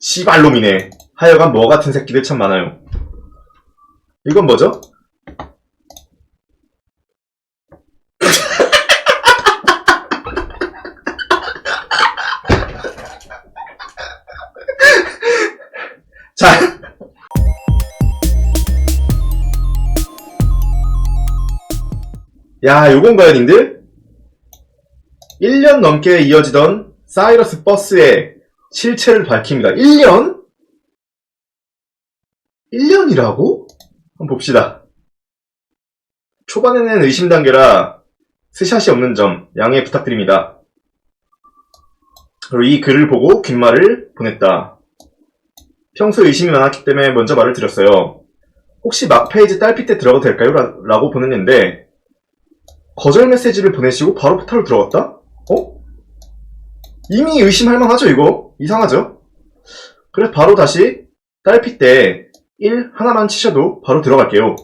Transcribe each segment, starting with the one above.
씨발놈이네. 하여간 뭐 같은 새끼들 참 많아요. 이건 뭐죠? 자. 야, 요건가요, 님들? 1년 넘게 이어지던 사이러스 버스의 실체를 밝힙니다. 1년? 1년이라고? 한번 봅시다. 초반에는 의심 단계라 스샷이 없는 점 양해 부탁드립니다. 그리고 이 글을 보고 귓말을 보냈다. 평소 의심이 많았기 때문에 먼저 말을 드렸어요. 혹시 막 페이지 딸피 때 들어가도 될까요? 라, 라고 보냈는데 거절 메시지를 보내시고 바로 포탈로 들어갔다? 어? 이미 의심할 만하죠, 이거? 이상하죠? 그래서 바로 다시 딸피 때 1 하나만 치셔도 바로 들어갈게요.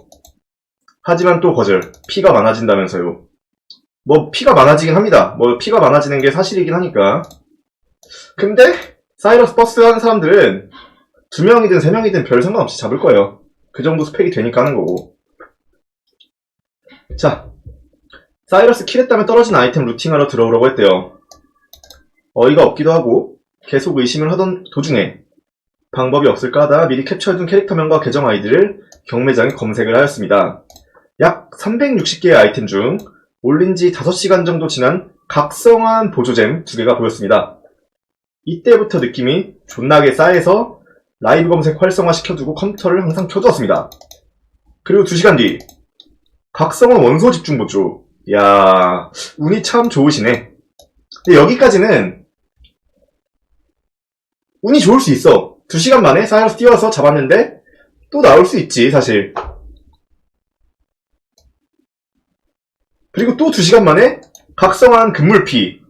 하지만 또 거절. 피가 많아진다면서요. 뭐, 피가 많아지긴 합니다. 뭐, 피가 많아지는 게 사실이긴 하니까. 근데, 사이러스 버스 하는 사람들은 두 명이든 세 명이든 별 상관없이 잡을 거예요. 그 정도 스펙이 되니까 하는 거고. 자, 사이러스 킬했다면 떨어진 아이템 루팅하러 들어오라고 했대요. 어이가 없기도 하고 계속 의심을 하던 도중에 방법이 없을까 하다 미리 캡처해둔 캐릭터명과 계정 아이디를 경매장에 검색을 하였습니다. 약 360개의 아이템 중 올린 지 5시간 정도 지난 각성한 보조잼 2개가 보였습니다. 이때부터 느낌이 존나게 싸해서 라이브 검색 활성화 시켜두고 컴퓨터를 항상 켜두었습니다. 그리고 2시간 뒤 각성한 원소 집중 보조 야 운이 참 좋으시네. 근데 여기까지는 운이 좋을 수 있어. 2시간 만에 사이러스 뛰어서 잡았는데 또 나올 수 있지 사실. 그리고 또 2시간 만에 각성한 금물피.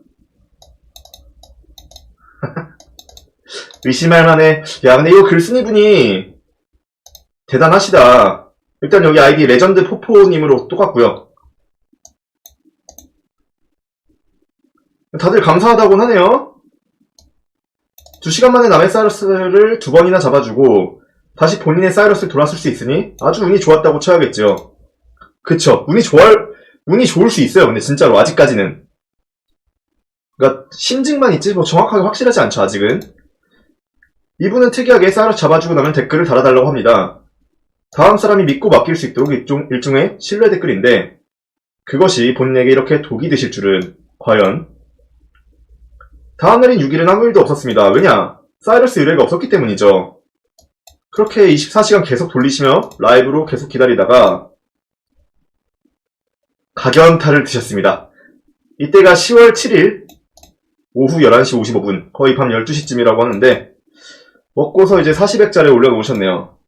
의심할 만해. 야 근데 이거 글쓴이 분이 대단하시다. 일단 여기 아이디 레전드 포포님으로 똑같고요. 다들 감사하다곤 하네요. 두 시간 만에 남의 사이러스를 두 번이나 잡아주고 다시 본인의 사이러스를 돌았을 수 있으니 아주 운이 좋았다고 쳐야겠죠. 그쵸. 운이 좋을, 운이 좋을 수 있어요. 근데 진짜로 아직까지는. 그니까 심증만 있지 뭐 정확하게 확실하지 않죠. 아직은. 이분은 특이하게 사이러스 잡아주고 나면 댓글을 달아달라고 합니다. 다음 사람이 믿고 맡길 수 있도록 일종, 일종의 신뢰 댓글인데 그것이 본인에게 이렇게 독이 되실 줄은 과연 다음날인 6일은 아무 일도 없었습니다. 왜냐? 사이러스 의뢰가 없었기 때문이죠. 그렇게 24시간 계속 돌리시며 라이브로 계속 기다리다가 각연타를 드셨습니다. 이때가 10월 7일 오후 11시 55분 거의 밤 12시쯤이라고 하는데 먹고서 이제 40액자를 올려놓으셨네요.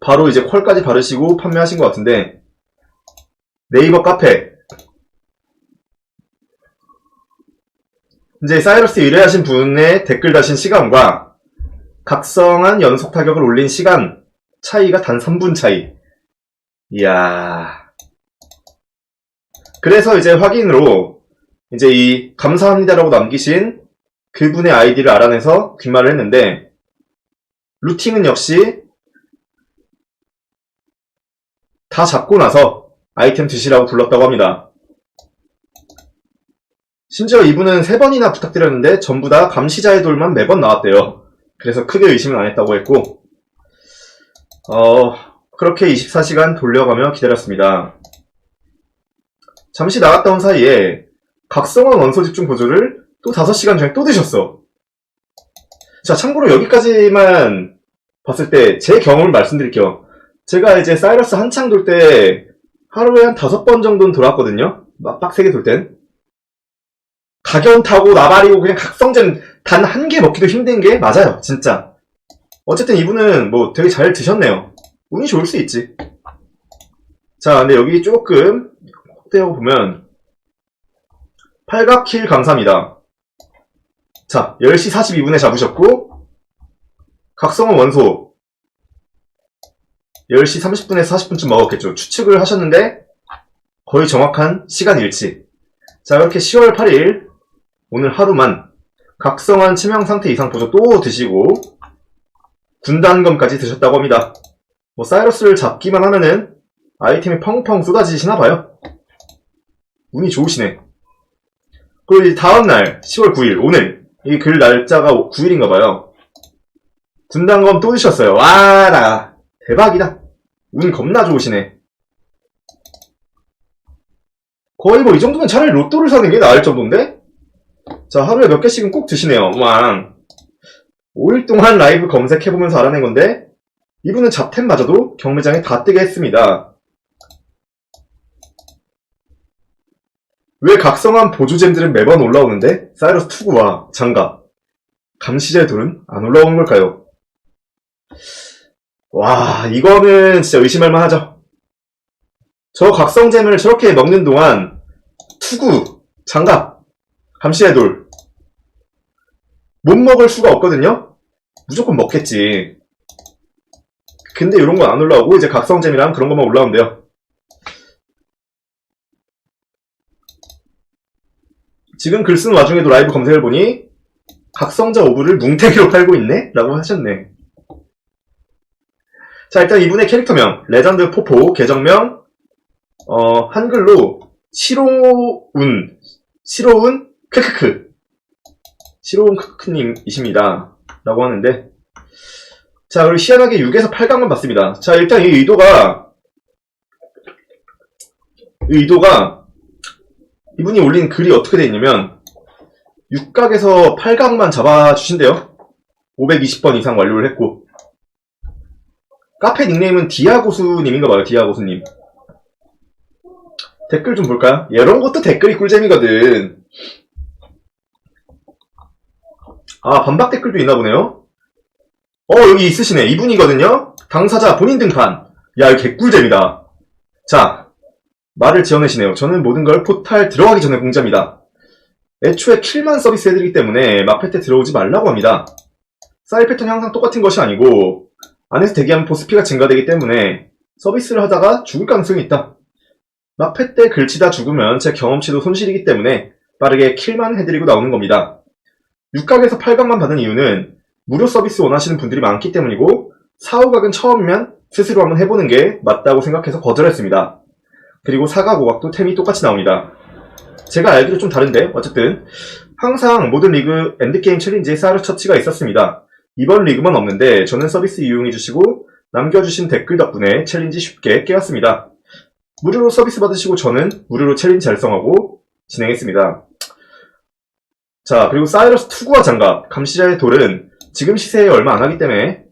바로 이제 퀄까지 바르시고 판매하신 것 같은데 네이버 카페 이제 사이러스 의뢰하신 분의 댓글 다신 시간과 각성한 연속 타격을 올린 시간 차이가 단 3분 차이. 이야. 그래서 이제 확인으로 이제 이 감사합니다라고 남기신 그분의 아이디를 알아내서 귓말을 했는데 루팅은 역시 다 잡고 나서 아이템 드시라고 불렀다고 합니다. 심지어 이분은 세 번이나 부탁드렸는데 전부 다 감시자의 돌만 매번 나왔대요. 그래서 크게 의심은 안 했다고 했고, 어, 그렇게 24시간 돌려가며 기다렸습니다. 잠시 나갔다 온 사이에 각성한 원소 집중 보조를 또 5시간 전에 또 드셨어. 자, 참고로 여기까지만 봤을 때 제 경험을 말씀드릴게요. 제가 이제 사이러스 한창 돌 때 하루에 한 다섯 번 정도는 돌았거든요. 막 빡세게 돌 땐. 가견 타고 나발이고 그냥 각성전 단한 개 먹기도 힘든 게 맞아요. 진짜. 어쨌든 이분은 뭐 되게 잘 드셨네요. 운이 좋을 수 있지. 자, 근데 여기 조금 확대하고 보면 팔각킬 감사합니다. 자, 10시 42분에 잡으셨고 각성은 원소 10시 30분에서 40분쯤 먹었겠죠. 추측을 하셨는데 거의 정확한 시간 일치. 자, 이렇게 10월 8일 오늘 하루만 각성한 치명 상태 이상 보조 또 드시고 군단검까지 드셨다고 합니다. 뭐 사이러스를 잡기만 하면은 아이템이 펑펑 쏟아지시나 봐요. 운이 좋으시네. 그리고 이제 다음날 10월 9일 오늘 이 글 날짜가 9일인가 봐요. 군단검 또 드셨어요. 와, 나 대박이다. 운 겁나 좋으시네. 거의 뭐 이 정도면 차라리 로또를 사는 게 나을 정도인데? 자, 하루에 몇 개씩은 꼭 드시네요. 왕. 5일 동안 라이브 검색해보면서 알아낸 건데, 이분은 잡템마저도 경매장에 다 뜨게 했습니다. 왜 각성한 보조잼들은 매번 올라오는데, 사이러스 투구와 장갑, 감시자의 돌은 안 올라오는 걸까요? 와, 이거는 진짜 의심할 만 하죠. 저 각성잼을 저렇게 먹는 동안 투구, 장갑, 감시의 돌 못 먹을 수가 없거든요? 무조건 먹겠지. 근데 이런 건 안 올라오고 이제 각성잼이랑 그런 것만 올라온대요. 지금 글 쓰는 와중에도 라이브 검색을 보니 각성자 오브를 뭉태기로 팔고 있네? 라고 하셨네. 자, 일단 이분의 캐릭터명, 레전드 포포, 계정명, 어, 한글로, 시로운, 시로운, 크크크. 시로운 크크크님이십니다. 라고 하는데. 자, 그리고 희한하게 6에서 8강만 봤습니다. 자, 일단 이 의도가, 이 의도가, 이분이 올린 글이 어떻게 되어 있냐면, 6각에서 8각만 잡아주신대요. 520번 이상 완료를 했고. 카페 닉네임은 디아고수님인가 봐요, 디아고수님. 댓글 좀 볼까요? 이런 것도 댓글이 꿀잼이거든. 아, 반박 댓글도 있나 보네요? 어, 여기 있으시네. 이분이거든요? 당사자 본인 등판. 야, 이거 개꿀잼이다. 자, 말을 지어내시네요. 저는 모든 걸 포탈 들어가기 전에 공지합니다. 애초에 킬만 서비스 해드리기 때문에 막패 때 들어오지 말라고 합니다. 사이 패턴이 항상 똑같은 것이 아니고, 안에서 대기하면 보스피가 증가되기 때문에 서비스를 하다가 죽을 가능성이 있다. 막패 때 글치다 죽으면 제 경험치도 손실이기 때문에 빠르게 킬만 해드리고 나오는 겁니다. 6각에서 8각만 받은 이유는 무료 서비스 원하시는 분들이 많기 때문이고 4, 5각은 처음이면 스스로 한번 해보는 게 맞다고 생각해서 거절했습니다. 그리고 4각, 5각도 템이 똑같이 나옵니다. 제가 알기로 좀 다른데 어쨌든 항상 모든 리그 엔드게임 챌린지에 사르 처치가 있었습니다. 이번 리그만 없는데 저는 서비스 이용해주시고 남겨주신 댓글 덕분에 챌린지 쉽게 깨웠습니다. 무료로 서비스 받으시고 저는 무료로 챌린지 달성하고 진행했습니다. 자, 그리고 사이러스 투구와 장갑, 감시자의 돌은 지금 시세에 얼마 안 하기 때문에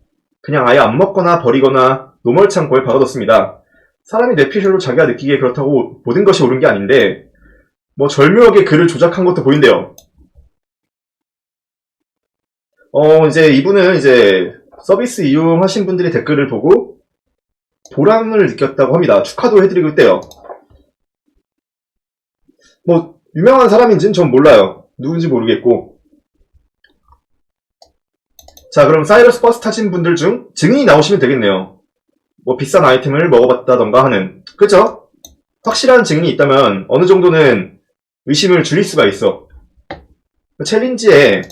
그냥 아예 안 먹거나 버리거나 노멀 창고에 박아뒀습니다. 사람이 뇌피셜로 자기가 느끼기에 그렇다고 모든 것이 옳은 게 아닌데 뭐 절묘하게 글을 조작한 것도 보인대요. 어, 이제 이분은 이제 서비스 이용하신 분들의 댓글을 보고 보람을 느꼈다고 합니다. 축하도 해드리고 있대요. 뭐, 유명한 사람인지는 전 몰라요. 누군지 모르겠고. 자, 그럼 사이러스 버스 타신 분들 중 증인이 나오시면 되겠네요. 뭐, 비싼 아이템을 먹어봤다던가 하는. 그죠? 확실한 증인이 있다면 어느 정도는 의심을 줄일 수가 있어. 챌린지에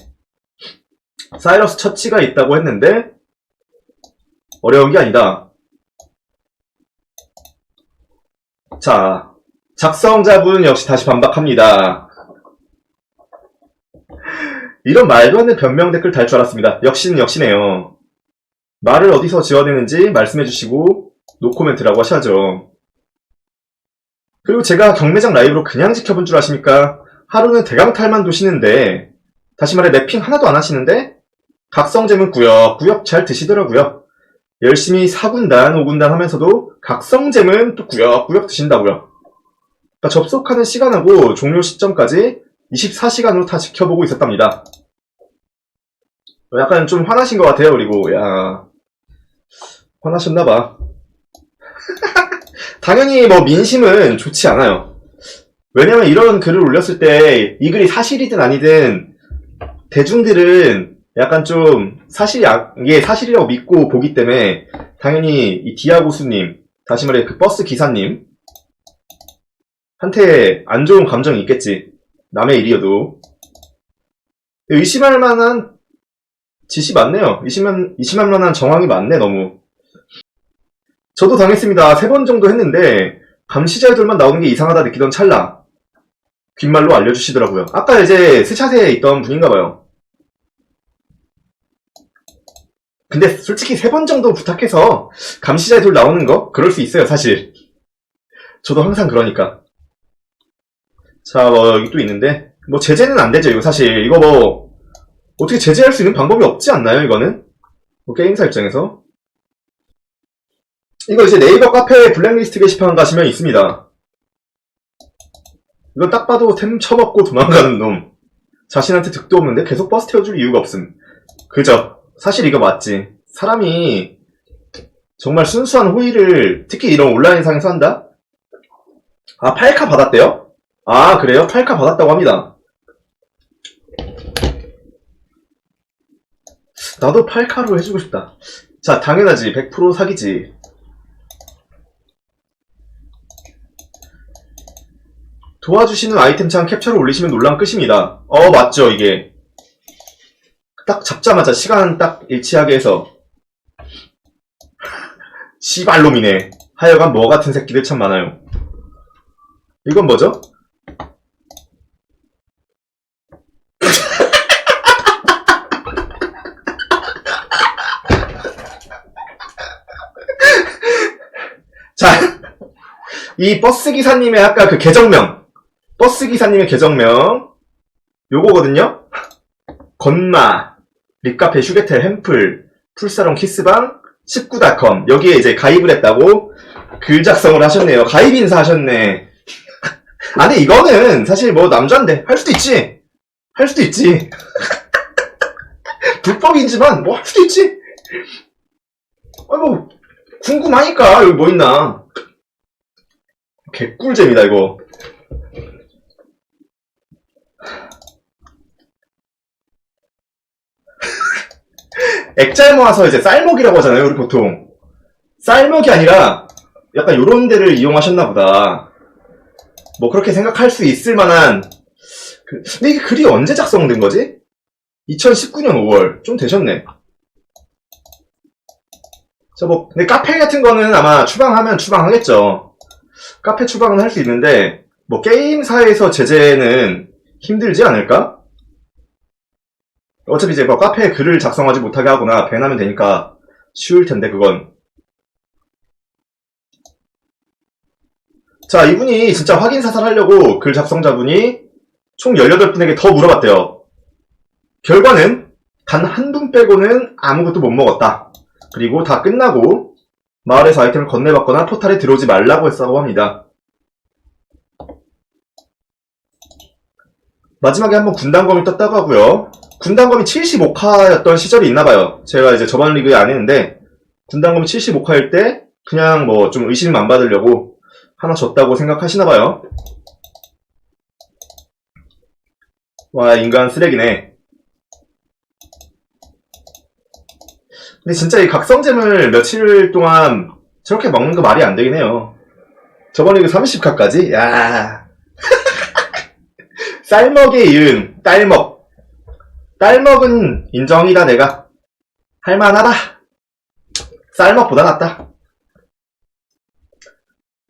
사이러스 처치가 있다고 했는데 어려운 게 아니다. 자, 작성자분 역시 다시 반박합니다. 이런 말도 안 되는 변명 댓글 달 줄 알았습니다. 역시는 역시네요. 말을 어디서 지어내는지 말씀해 주시고 노코멘트라고 하셔야죠. 그리고 제가 경매장 라이브로 그냥 지켜본 줄 아십니까? 하루는 대강탈만 도시는데 다시 말해 랩핑 하나도 안 하시는데 각성잼은 구역구역 잘 드시더라고요. 열심히 4군단, 5군단 하면서도 각성잼은 또 구역구역 드신다고요. 그러니까 접속하는 시간하고 종료 시점까지 24시간으로 다 지켜보고 있었답니다. 약간 좀 화나신 것 같아요, 그리고, 야. 화나셨나봐. 당연히 뭐 민심은 좋지 않아요. 왜냐면 이런 글을 올렸을 때 이 글이 사실이든 아니든 대중들은 약간 좀 사실이 아- 이게 사실이라고 믿고 보기 때문에 당연히 이 디아 고수님 다시 말해 그 버스 기사님 한테 안 좋은 감정이 있겠지 남의 일이어도 의심할 만한 짓이 많네요. 의심한, 의심할 만한 정황이 많네, 너무. 저도 당했습니다. 세 번 정도 했는데, 감시자의 돌만 나오는 게 이상하다 느끼던 찰나. 귓말로 알려주시더라고요. 아까 이제 스샷에 있던 분인가봐요. 근데 솔직히 세 번 정도 부탁해서 감시자의 돌 나오는 거? 그럴 수 있어요, 사실. 저도 항상 그러니까. 자, 뭐, 여기 또 있는데. 뭐, 제재는 안 되죠, 이거 사실. 이거 뭐, 어떻게 제재할 수 있는 방법이 없지 않나요, 이거는? 뭐, 게임사 입장에서. 이거 이제 네이버 카페 블랙리스트 게시판 가시면 있습니다. 이거 딱 봐도 템 처먹고 도망가는 놈. 자신한테 득도 없는데 계속 버스 태워줄 이유가 없음. 그죠? 사실 이거 맞지. 사람이 정말 순수한 호의를 특히 이런 온라인상에서 한다? 아, 8카 받았대요? 아, 그래요? 8카 받았다고 합니다. 나도 8카로 해주고 싶다. 자, 당연하지. 100% 사기지. 도와주시는 아이템창 캡처를 올리시면 논란 끝입니다. 어, 맞죠, 이게. 딱 잡자마자 시간 딱 일치하게 해서. 씨발놈이네. 하여간 뭐 같은 새끼들 참 많아요. 이건 뭐죠? 자, 이 버스 기사님의 아까 그 계정명, 버스 기사님의 계정명, 요거거든요? 건마, 립카페, 슈게텔, 햄플, 풀사롱, 키스방, 19.com, 여기에 이제 가입을 했다고 글 작성을 하셨네요. 가입 인사 하셨네. 아니, 이거는 사실 뭐 남자인데, 할 수도 있지. 할 수도 있지. 불법이지만, 뭐 할 수도 있지. 아니, 뭐, 궁금하니까, 여기 뭐 있나. 개꿀잼이다, 이거. 액잘 모아서 이제 쌀먹이라고 하잖아요, 우리 보통. 쌀먹이 아니라, 약간 요런 데를 이용하셨나 보다. 뭐 그렇게 생각할 수 있을 만한, 그- 근데 이게 글이 언제 작성된 거지? 2019년 5월. 좀 되셨네. 저 뭐, 근데 카페 같은 거는 아마 추방하면 추방하겠죠. 카페 추방은 할 수 있는데, 뭐 게임사에서 제재는 힘들지 않을까? 어차피 이제 뭐 카페에 글을 작성하지 못하게 하거나 밴하면 되니까 쉬울 텐데 그건. 자, 이분이 진짜 확인 사살하려고 글 작성자분이 총 18분에게 더 물어봤대요. 결과는 단 한 분 빼고는 아무것도 못 먹었다. 그리고 다 끝나고 마을에서 아이템을 건네받거나 포탈에 들어오지 말라고 했다고 합니다. 마지막에 한번 군단검이 떴다고 하고요. 군단검이 75카였던 시절이 있나봐요. 제가 이제 저번 리그에 안 했는데 군단검이 75카일 때 그냥 뭐 좀 의심 안 받으려고 하나 줬다고 생각하시나봐요. 와 인간 쓰레기네. 근데 진짜 이 각성잼을 며칠 동안 저렇게 먹는 거 말이 안 되긴 해요. 저번 리그 30카까지? 야 쌀먹에 이은 딸먹. 딸먹은 인정이다 내가. 할만하다. 쌀먹보다 낫다.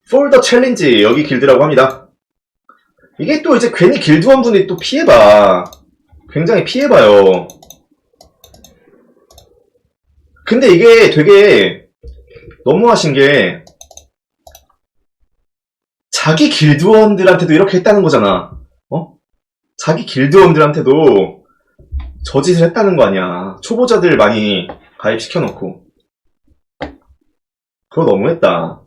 폴더 챌린지 여기 길드라고 합니다. 이게 또 이제 괜히 길드원 분이 또 피해봐. 굉장히 피해봐요. 근데 이게 되게 너무하신 게 자기 길드원들한테도 이렇게 했다는 거잖아. 어? 자기 길드원들한테도 저 짓을 했다는 거 아니야. 초보자들 많이 가입시켜놓고. 그거 너무했다.